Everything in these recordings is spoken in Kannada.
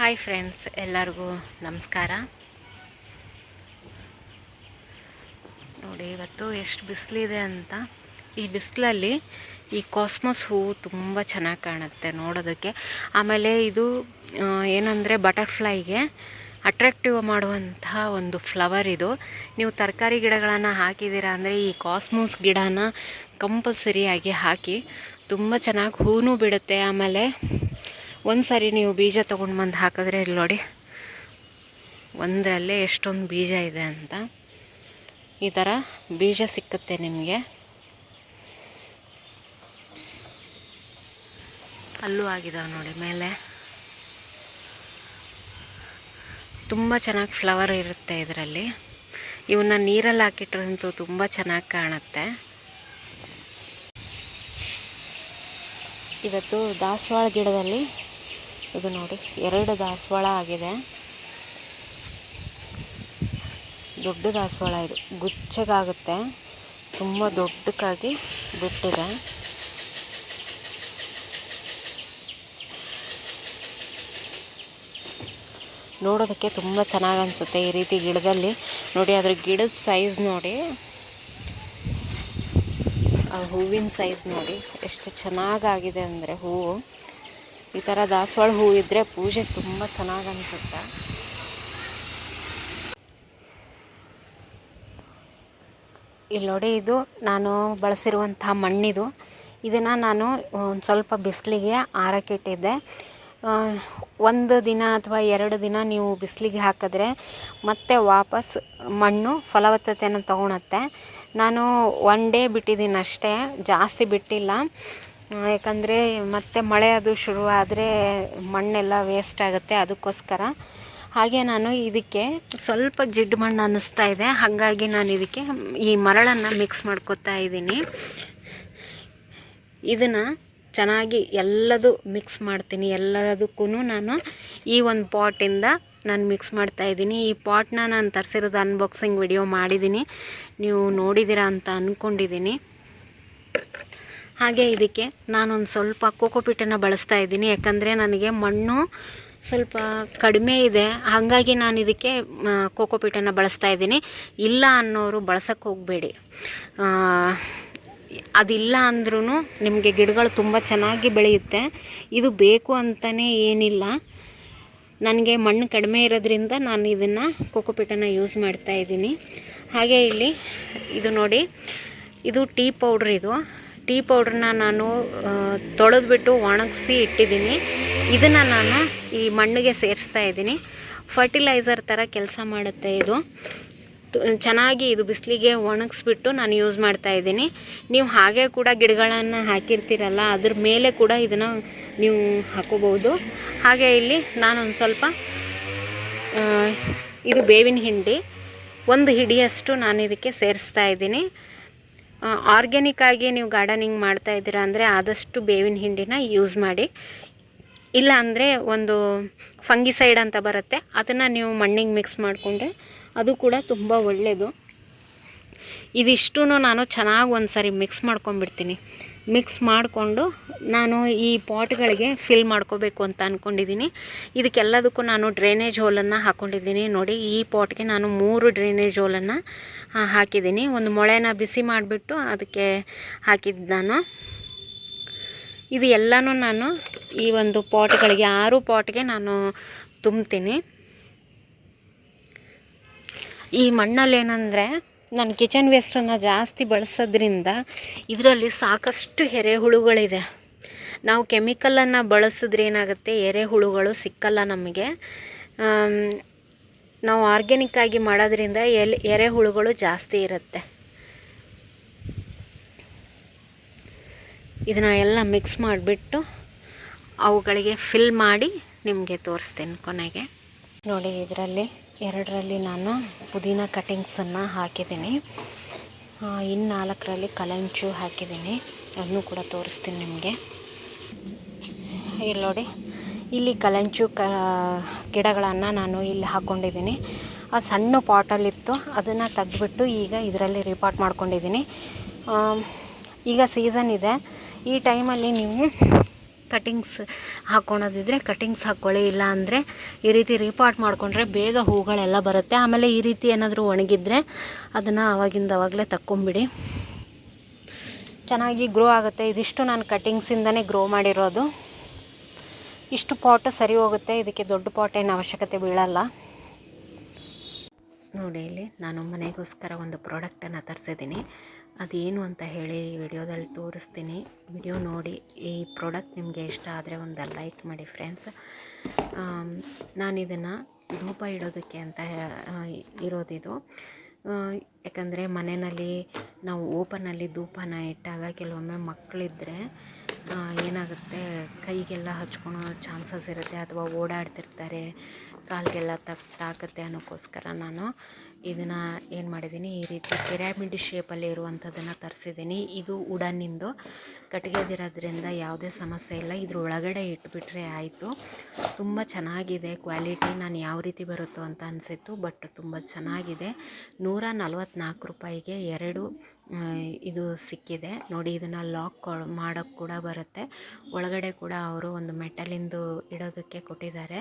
ಹಾಯ್ ಫ್ರೆಂಡ್ಸ್, ಎಲ್ಲರಿಗೂ ನಮಸ್ಕಾರ. ನೋಡಿ, ಇವತ್ತು ಎಷ್ಟು ಬಿಸಿಲಿದೆ ಅಂತ. ಈ ಬಿಸಿಲಲ್ಲಿ ಈ ಕಾಸ್ಮಸ್ ಹೂವು ತುಂಬ ಚೆನ್ನಾಗಿ ಕಾಣುತ್ತೆ ನೋಡೋದಕ್ಕೆ. ಆಮೇಲೆ ಇದು ಏನಂದರೆ ಬಟರ್ಫ್ಲೈಗೆ ಅಟ್ರಾಕ್ಟಿವ್ ಮಾಡುವಂತಹ ಒಂದು ಫ್ಲವರ್ ಇದು. ನೀವು ತರಕಾರಿ ಗಿಡಗಳನ್ನು ಹಾಕಿದ್ದೀರಾ ಅಂದರೆ ಈ ಕಾಸ್ಮೋಸ್ ಗಿಡನ ಕಂಪಲ್ಸರಿಯಾಗಿ ಹಾಕಿ ತುಂಬ ಚೆನ್ನಾಗಿ ಹೂವು ಬಿಡುತ್ತೆ. ಆಮೇಲೆ ಒಂದು ಸಾರಿ ನೀವು ಬೀಜ ತೊಗೊಂಡು ಬಂದು ಹಾಕಿದ್ರೆ ಇಲ್ಲಿ ನೋಡಿ. ಒಂದರಲ್ಲೇ ಎಷ್ಟೊಂದು ಬೀಜ ಇದೆ ಅಂತ. ಈ ಥರ ಬೀಜ ಸಿಕ್ಕುತ್ತೆ ನಿಮಗೆ. ಅಲ್ಲೂ ಆಗಿದಾವೆ ನೋಡಿ ಮೇಲೆ. ತುಂಬ ಚೆನ್ನಾಗಿ ಫ್ಲವರ್ ಇರುತ್ತೆ ಇದರಲ್ಲಿ. ಇವನ್ನ ನೀರಲ್ಲಿ ಹಾಕಿಟ್ರಂತೂ ತುಂಬ ಚೆನ್ನಾಗಿ ಕಾಣುತ್ತೆ. ಇವತ್ತು ದಾಸವಾಳ ಗಿಡದಲ್ಲಿ ಇದು ನೋಡಿ, ಎರಡು ದಾಸವಾಳ ಆಗಿದೆ. ದೊಡ್ಡ ದಾಸವಾಳ ಇದು. ಗುಚ್ಚಗಾಗುತ್ತೆ ತುಂಬ ದೊಡ್ಡಕ್ಕಾಗಿ ಬಿಟ್ಟಿದೆ. ನೋಡೋದಕ್ಕೆ ತುಂಬ ಚೆನ್ನಾಗಿ ಅನಿಸುತ್ತೆ ಈ ರೀತಿ ಗಿಡದಲ್ಲಿ. ನೋಡಿ, ಅದ್ರ ಗಿಡದ ಸೈಜ್ ನೋಡಿ. ಆ ಹೂವಿನ ಸೈಜ್ ನೋಡಿ, ಎಷ್ಟು ಚೆನ್ನಾಗಾಗಿದೆ ಅಂದರೆ ಹೂವು. ಈ ಥರ ದಾಸವಾಳ ಹೂ ಇದ್ದರೆ ಪೂಜೆ ತುಂಬ ಚೆನ್ನಾಗಿ ಅನಿಸುತ್ತೆ. ಇಲ್ಲಿ ನೋಡಿ ಇದು ನಾನು ಬಳಸಿರುವಂಥ ಮಣ್ಣಿದು. ಇದನ್ನು ನಾನು ಒಂದು ಸ್ವಲ್ಪ ಬಿಸಿಲಿಗೆ ಆರಕ್ಕಿಟ್ಟಿದ್ದೆ ಒಂದು ದಿನ ಅಥವಾ ಎರಡು ದಿನ ನೀವು ಬಿಸಿಲಿಗೆ ಹಾಕಿದ್ರೆ ಮತ್ತೆ ವಾಪಸ್ ಮಣ್ಣು ಫಲವತ್ತತೆಯನ್ನು ತೊಗೊಳತ್ತೆ. ನಾನು ಒನ್ ಡೇ ಬಿಟ್ಟಿದ್ದೀನಿ ಅಷ್ಟೇ, ಜಾಸ್ತಿ ಬಿಟ್ಟಿಲ್ಲ. ಯಾಕಂದರೆ ಮತ್ತೆ ಮಳೆ ಅದು ಶುರುವಾದರೆ ಮಣ್ಣೆಲ್ಲ ವೇಸ್ಟ್ ಆಗುತ್ತೆ ಅದಕ್ಕೋಸ್ಕರ. ಹಾಗೆ ನಾನು ಇದಕ್ಕೆ ಸ್ವಲ್ಪ ಜಿಡ್ಡು ಮಣ್ಣು ಅನ್ನಿಸ್ತಾ ಇದೆ, ಹಾಗಾಗಿ ನಾನು ಇದಕ್ಕೆ ಈ ಮರಳನ್ನು ಮಿಕ್ಸ್ ಮಾಡ್ಕೊತಾ ಇದ್ದೀನಿ. ಇದನ್ನು ಚೆನ್ನಾಗಿ ಎಲ್ಲದು ಮಿಕ್ಸ್ ಮಾಡ್ತೀನಿ ಎಲ್ಲದಕ್ಕೂ ನಾನು ಈ ಒಂದು ಪಾಟಿಂದ ನಾನು ಮಿಕ್ಸ್ ಮಾಡ್ತಾ ಇದ್ದೀನಿ. ಈ ಪಾಟ್ನ ನಾನು ತರಿಸಿರೋದು ಅನ್ಬಾಕ್ಸಿಂಗ್ ವಿಡಿಯೋ ಮಾಡಿದ್ದೀನಿ. ನೀವು ನೋಡಿದ್ದೀರಾ ಅಂತ ಅಂದ್ಕೊಂಡಿದ್ದೀನಿ ಹಾಗೆ ಇದಕ್ಕೆ ನಾನೊಂದು ಸ್ವಲ್ಪ ಕೋಕೋಪೀಟನ್ನು ಬಳಸ್ತಾ ಇದ್ದೀನಿ. ಯಾಕಂದರೆ ನನಗೆ ಮಣ್ಣು ಸ್ವಲ್ಪ ಕಡಿಮೆ ಇದೆ. ಹಾಗಾಗಿ ನಾನು ಇದಕ್ಕೆ ಕೋಕೋಪೀಟನ್ನು ಬಳಸ್ತಾ ಇದ್ದೀನಿ. ಇಲ್ಲ ಅನ್ನೋರು ಬಳಸಕ್ಕೆ ಹೋಗಬೇಡಿ. ಅದಿಲ್ಲ ಅಂದ್ರೂ ನಿಮಗೆ ಗಿಡಗಳು ತುಂಬ ಚೆನ್ನಾಗಿ ಬೆಳೆಯುತ್ತೆ. ಇದು ಬೇಕು ಅಂತಲೇ ಏನಿಲ್ಲ. ನನಗೆ ಮಣ್ಣು ಕಡಿಮೆ ಇರೋದ್ರಿಂದ ನಾನು ಇದನ್ನು ಕೋಕೋಪೀಟನ್ನು ಯೂಸ್ ಮಾಡ್ತಾ ಇದ್ದೀನಿ. ಹಾಗೆ ಇಲ್ಲಿ, ಇದು ನೋಡಿ, ಇದು ಟೀ ಪೌಡ್ರ್ ಇದು. ಟೀ ಪೌಡ್ರನ್ನ ನಾನು ತೊಳೆದ್ಬಿಟ್ಟು ಒಣಗಿಸಿ ಇಟ್ಟಿದ್ದೀನಿ. ಇದನ್ನು ನಾನು ಈ ಮಣ್ಣಿಗೆ ಸೇರಿಸ್ತಾ ಇದ್ದೀನಿ. ಫರ್ಟಿಲೈಸರ್ ಥರ ಕೆಲಸ ಮಾಡುತ್ತೆ ಇದು. ಚೆನ್ನಾಗಿ ಇದು ಬಿಸಿಲಿಗೆ ಒಣಗಿಸ್ಬಿಟ್ಟು ನಾನು ಯೂಸ್ ಮಾಡ್ತಾ ಇದ್ದೀನಿ. ನೀವು ಹಾಗೆ ಕೂಡ ಗಿಡಗಳನ್ನು ಹಾಕಿರ್ತೀರಲ್ಲ, ಅದ್ರ ಮೇಲೆ ಕೂಡ ಇದನ್ನು ನೀವು ಹಾಕೋಬೋದು ಹಾಗೆ ಇಲ್ಲಿ ನಾನೊಂದು ಸ್ವಲ್ಪ ಇದು ಬೇವಿನ ಹಿಂಡಿ, ಒಂದು ಹಿಡಿಯಷ್ಟು ನಾನು ಇದಕ್ಕೆ ಸೇರಿಸ್ತಾ ಇದ್ದೀನಿ. ಆರ್ಗ್ಯಾನಿಕ್ ಆಗಿ ನೀವು ಗಾರ್ಡನಿಂಗ್ ಮಾಡ್ತಾ ಇದ್ದೀರಾ ಅಂದರೆ ಆದಷ್ಟು ಬೇವಿನ ಹಿಂಡಿನ ಯೂಸ್ ಮಾಡಿ. ಇಲ್ಲ ಅಂದರೆ ಒಂದು ಫಂಗಿಸೈಡ್ ಅಂತ ಬರುತ್ತೆ, ಅದನ್ನು ನೀವು ಮಣ್ಣಿಗೆ ಮಿಕ್ಸ್ ಮಾಡಿಕೊಂಡ್ರೆ ಅದು ಕೂಡ ತುಂಬ ಒಳ್ಳೆಯದು ಇದಿಷ್ಟು ನಾನು ಚೆನ್ನಾಗಿ ಒಂದು ಸಾರಿ ಮಿಕ್ಸ್ ಮಾಡ್ಕೊಂಡ್ಬಿಡ್ತೀನಿ. ಮಿಕ್ಸ್ ಮಾಡಿಕೊಂಡು ನಾನು ಈ ಪಾಟ್ಗಳಿಗೆ ಫಿಲ್ ಮಾಡ್ಕೋಬೇಕು ಅಂತ ಅಂದ್ಕೊಂಡಿದ್ದೀನಿ ಇದಕ್ಕೆಲ್ಲದಕ್ಕೂ ನಾನು ಡ್ರೈನೇಜ್ ಹೋಲನ್ನು ಹಾಕ್ಕೊಂಡಿದ್ದೀನಿ ನೋಡಿ, ಈ ಪಾಟ್ಗೆ ನಾನು ಮೂರು ಡ್ರೈನೇಜ್ ಹೋಲನ್ನು ಹಾಕಿದ್ದೀನಿ. ಒಂದು ಮೊಳೆನ ಬಿಸಿ ಮಾಡಿಬಿಟ್ಟು ಅದಕ್ಕೆ ಹಾಕಿದ್ದು ನಾನು. ಇದು ಎಲ್ಲನೂ ನಾನು ಈ ಒಂದು ಪಾಟ್ಗಳಿಗೆ, ಆರು ಪಾಟ್ಗೆ ನಾನು ತುಂಬ್ತೀನಿ. ಈ ಮಣ್ಣಲ್ಲಿ ಏನಂದರೆ ನಾನು ಕಿಚನ್ ವೇಸ್ಟನ್ನು ಜಾಸ್ತಿ ಬಳಸೋದ್ರಿಂದ ಇದರಲ್ಲಿ ಸಾಕಷ್ಟು ಎರೆಹುಳುಗಳಿದೆ ನಾವು ಕೆಮಿಕಲನ್ನು ಬಳಸಿದ್ರೆ ಏನಾಗುತ್ತೆ? ಎರೆಹುಳುಗಳು ಸಿಕ್ಕಲ್ಲ ನಮಗೆ. ನಾವು ಆರ್ಗ್ಯಾನಿಕ್ಕಾಗಿ ಮಾಡೋದ್ರಿಂದ ಎಲೆ ಎರೆಹುಳುಗಳು ಜಾಸ್ತಿ ಇರುತ್ತೆ. ಇದನ್ನ ಎಲ್ಲ ಮಿಕ್ಸ್ ಮಾಡಿಬಿಟ್ಟು ಅವುಗಳಿಗೆ ಫಿಲ್ ಮಾಡಿ ನಿಮಗೆ ತೋರಿಸ್ತೀನಿ ಕೊನೆಗೆ. ನೋಡಿ ಇದರಲ್ಲಿ. ಎರಡರಲ್ಲಿ ನಾನು ಪುದೀನ ಕಟಿಂಗ್ಸನ್ನು ಹಾಕಿದ್ದೀನಿ. ಇನ್ನು ನಾಲ್ಕರಲ್ಲಿ ಕಲಂಚು ಹಾಕಿದ್ದೀನಿ. ಅದನ್ನು ಕೂಡ ತೋರಿಸ್ತೀನಿ ನಿಮಗೆ. ಇಲ್ಲಿ ನೋಡಿ, ಇಲ್ಲಿ ಕಲಂಚು ಕ, ಗಿಡಗಳನ್ನು ನಾನು ಇಲ್ಲಿ ಹಾಕ್ಕೊಂಡಿದ್ದೀನಿ ಆ ಸಣ್ಣ ಪಾಟಲ್ಲಿತ್ತು ಅದನ್ನು ತೆಗೆದ್ಬಿಟ್ಟು ಈಗ ಇದರಲ್ಲಿ ರಿಪಾರ್ಟ್ ಮಾಡ್ಕೊಂಡಿದ್ದೀನಿ. ಈಗ ಸೀಸನ್ ಇದೆ. ಈ ಟೈಮಲ್ಲಿ ನೀವು ಕಟಿಂಗ್ಸ್ ಹಾಕ್ಕೊಳೋದಿದ್ರೆ ಕಟಿಂಗ್ಸ್ ಹಾಕ್ಕೊಳ್ಳಿ ಇಲ್ಲ ಅಂದರೆ ಈ ರೀತಿ ರೀಪಾಟ್ ಮಾಡಿಕೊಂಡ್ರೆ ಬೇಗ ಹೂಗಳೆಲ್ಲ ಬರುತ್ತೆ. ಆಮೇಲೆ ಈ ರೀತಿ ಏನಾದರೂ ಒಣಗಿದ್ರೆ ಅದನ್ನು ಆವಾಗಿಂದ ಆವಾಗಲೇ ತಕ್ಕೊಂಬಿಡಿ. ಚೆನ್ನಾಗಿ ಗ್ರೋ ಆಗುತ್ತೆ. ಇದಿಷ್ಟು ನಾನು ಕಟಿಂಗ್ಸಿಂದನೇ ಗ್ರೋ ಮಾಡಿರೋದು. ಇಷ್ಟು ಪಾಟ್ ಸರಿ ಹೋಗುತ್ತೆ. ಇದಕ್ಕೆ ದೊಡ್ಡ ಪಾಟ್ ಏನು ಅವಶ್ಯಕತೆ ಬೀಳಲ್ಲ. ನೋಡಿ ಇಲ್ಲಿ ನಾನು ಮನೆಗೋಸ್ಕರ ಒಂದು ಪ್ರಾಡಕ್ಟನ್ನು ತರಿಸಿದ್ದೀನಿ. ಅದೇನು ಅಂತ ಹೇಳಿ ವಿಡಿಯೋದಲ್ಲಿ ತೋರಿಸ್ತೀನಿ. ವಿಡಿಯೋ ನೋಡಿ, ಈ ಪ್ರಾಡಕ್ಟ್ ನಿಮಗೆ ಇಷ್ಟ ಆದರೆ ಒಂದು ಲೈಕ್ ಮಾಡಿ ಫ್ರೆಂಡ್ಸ್. ನಾನು ಇದನ್ನು ಧೂಪ ಇಡೋದಕ್ಕೆ ಅಂತ ಇರೋದಿದು. ಯಾಕಂದರೆ ಮನೆಯಲ್ಲಿ ನಾವು ಓಪನಲ್ಲಿ ಧೂಪನ ಇಟ್ಟಾಗ ಕೆಲವೊಮ್ಮೆ ಮಕ್ಕಳಿದ್ದರೆ ಏನಾಗುತ್ತೆ, ಕೈಗೆಲ್ಲ ಹಚ್ಕೊಳೋ ಚಾನ್ಸಸ್ ಇರುತ್ತೆ, ಅಥವಾ ಓಡಾಡ್ತಿರ್ತಾರೆ, ಕಾಲಿಗೆಲ್ಲ ತಕ್ ತಾಕತ್ತೆ ಅನ್ನೋಕ್ಕೋಸ್ಕರ ನಾನು ಇದನ್ನು ಏನು ಮಾಡಿದ್ದೀನಿ ಈ ರೀತಿ ಪಿರಾಮಿಡ್ ಶೇಪಲ್ಲಿ ಇರುವಂಥದ್ದನ್ನು ತರಿಸಿದ್ದೀನಿ ಇದು ವುಡನ್ನಿಂದು ಕಟ್ಟಿಗೆದಿರೋದ್ರಿಂದ ಯಾವುದೇ ಸಮಸ್ಯೆ ಇಲ್ಲ. ಇದ್ರ ಒಳಗಡೆ ಇಟ್ಬಿಟ್ರೆ ಆಯಿತು. ತುಂಬ ಚೆನ್ನಾಗಿದೆ. ಕ್ವಾಲಿಟಿ ನಾನು ಯಾವ ರೀತಿ ಬರುತ್ತೋ ಅಂತ ಅನಿಸಿತ್ತು. ಬಟ್ ತುಂಬ ಚೆನ್ನಾಗಿದೆ. ನೂರ ನಲ್ವತ್ನಾಲ್ಕು ರೂಪಾಯಿಗೆ ಎರಡು ಇದು ಸಿಕ್ಕಿದೆ. ನೋಡಿ, ಇದನ್ನು ಲಾಕ್ ಮಾಡೋಕ್ಕೆ ಕೂಡ ಬರುತ್ತೆ. ಒಳಗಡೆ ಕೂಡ ಅವರು ಒಂದು ಮೆಟಲಿಂದು ಇಡೋದಕ್ಕೆ ಕೊಟ್ಟಿದ್ದಾರೆ.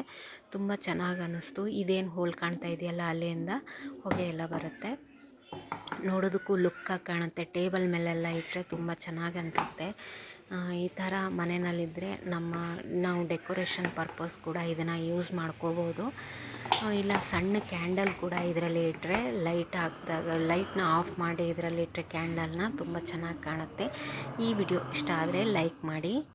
ತುಂಬ ಚೆನ್ನಾಗಿ ಅನ್ನಿಸ್ತು. ಇದೇನು ಹೋಲ್ ಕಾಣ್ತಾ ಇದೆಯಲ್ಲ ಅಲ್ಲಿಂದ ಹೊಗೆ ಎಲ್ಲ ಬರುತ್ತೆ. ನೋಡೋದಕ್ಕೂ ಲುಕ್ಕಾಗಿ ಕಾಣುತ್ತೆ, ಟೇಬಲ್ ಮೇಲೆಲ್ಲ ಇಟ್ಟರೆ ತುಂಬ ಚೆನ್ನಾಗಿ ಅನಿಸುತ್ತೆ. ಈ ಥರ ಮನೆಯಲ್ಲಿದ್ದರೆ ನಮ್ಮ, ನಾವು ಡೆಕೋರೇಷನ್ ಪರ್ಪಸ್ ಕೂಡ ಇದನ್ನು ಯೂಸ್ ಮಾಡ್ಕೋಬೋದು. ಇಲ್ಲ ಸಣ್ಣ ಕ್ಯಾಂಡಲ್ ಕೂಡ ಇದರಲ್ಲಿ ಇಟ್ಟರೆ ಲೈಟ್ ಹಾಕಿದಾಗ ಲೈಟ್ನ ಆಫ್ ಮಾಡಿ ಇದರಲ್ಲಿ ಇಟ್ಟರೆ ಕ್ಯಾಂಡಲ್ನ ತುಂಬ ಚೆನ್ನಾಗಿ ಕಾಣುತ್ತೆ. ಈ ವಿಡಿಯೋ ಇಷ್ಟ ಆದರೆ ಲೈಕ್ ಮಾಡಿ.